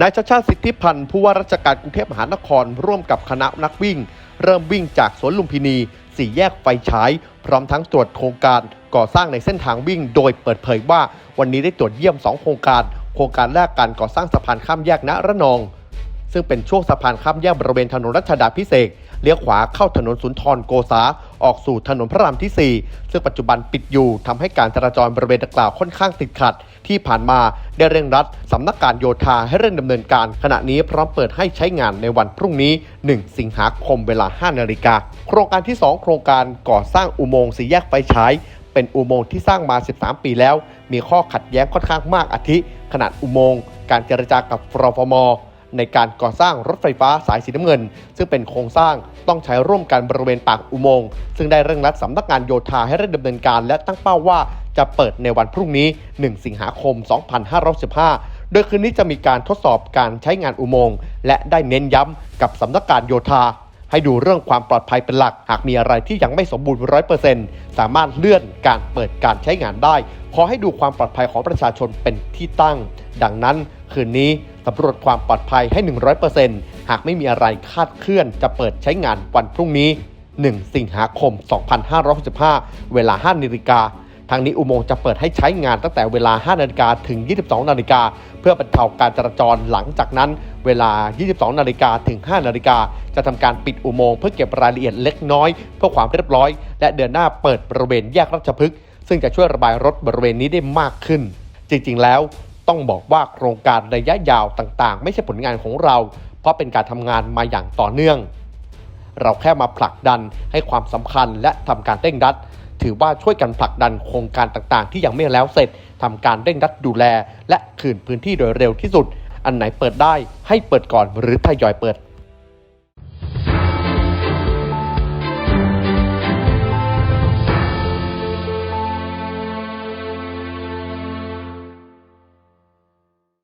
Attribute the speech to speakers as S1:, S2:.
S1: นายชาติชาติสิทธิพันธ์ผู้ว่าราชการกรุงเทพมหานคร ร่วมกับคณะนักวิ่ง เริ่มวิ่งจากสวนลุมพินี สี่แยกไฟฉาย พร้อมทั้งตรวจโครงการก่อสร้างในเส้นทางวิ่ง โดยเปิดเผยว่า วันนี้ได้ตรวจเยี่ยม 2 โครงการ โครงการแรกการก่อสร้างสะพานข้ามแยกณระนอง ซึ่งเป็นช่วงสะพานข้ามแยกบริเวณถนนรัชดาพิเศษเลี้ยวขวาเข้าถนนสุนทรโกษา ออกสู่ถนนพระรามที่ 4 ซึ่งปัจจุบันปิดอยู่ทำให้การจราจรบริเวณดังกล่าวค่อนข้างติดขัด ที่ผ่านมาได้เร่งรัดสำนักการโยธาให้เร่งดำเนินการ ขณะนี้พร้อมเปิดให้ใช้งานในวันพรุ่งนี้ 1 สิงหาคมเวลา 5 นาฬิกา โครงการที่ 2 โครงการก่อสร้างอุโมงค์สีแยกไฟฉายเป็นอุโมงค์ที่สร้างมา 13 ปีแล้ว มีข้อขัดแย้งค่อนข้างมากอาทิ ขนาดอุโมงค์ การเจรจากับฟรฟม ในการก่อสร้างรถไฟฟ้าสายสีน้ำเงิน ซึ่งเป็นโครงสร้างต้องใช้ร่วมกันบริเวณปากอุโมงค์ซึ่งได้เร่งรัดสำนักงานโยธาให้เร่งดำเนินการ และตั้งเป้าว่าจะเปิดในวันพรุ่งนี้ 1 สิงหาคม 2515 โดยคืนนี้จะมีการทดสอบการใช้งานอุโมงค์และได้เน้นย้ำกับสำนักการโยธาให้ดูเรื่องความปลอดภัยเป็นหลัก หากมีอะไรที่ยังไม่สมบูรณ์ร้อยเปอร์เซ็นต์สามารถเลื่อนการเปิดการใช้งานได้ ขอให้ดูความปลอดภัยของประชาชนเป็นที่ตั้ง ดังนั้น คืนนี้สำรวจความปลอดภัยให้ 100%หากไม่มีอะไรคาดเคลื่อนจะเปิดใช้งานวันพรุ่งนี้ 1 สิงหาคม 2565 เวลา 5นาฬิกาทางนี้อุโมงค์จะเปิดให้ใช้งานตั้งแต่เวลา 5 นาฬิกาถึง 22 นาฬิกา เพื่อบรรเทาการจราจรหลังจากนั้น เวลา 22 นาฬิกาถึง 5 นาฬิกา จะทำการปิดอุโมงค์เพื่อเก็บรายละเอียดเล็กน้อย เพื่อความเรียบร้อย และเดินหน้าเปิดบริเวณแยกราชพฤกษ์ซึ่งจะช่วยระบายรถบริเวณนี้ได้มากขึ้น จริงๆ แล้ว ต้องบอกว่าโครงการระยะยาวต่างๆ ไม่ใช่ผลงานของเรา เพราะเป็นการทำงานมาอย่างต่อเนื่อง เราแค่มาผลักดันให้ความสำคัญและทำการเร่งรัด ถือว่าช่วยกันผลักดันโครงการต่างๆ ที่ยังไม่แล้วเสร็จทำการเร่งรัดดูแล และคืนพื้นที่โดยเร็วที่สุด อันไหนเปิดได้ให้เปิดก่อนหรือทยอยเปิด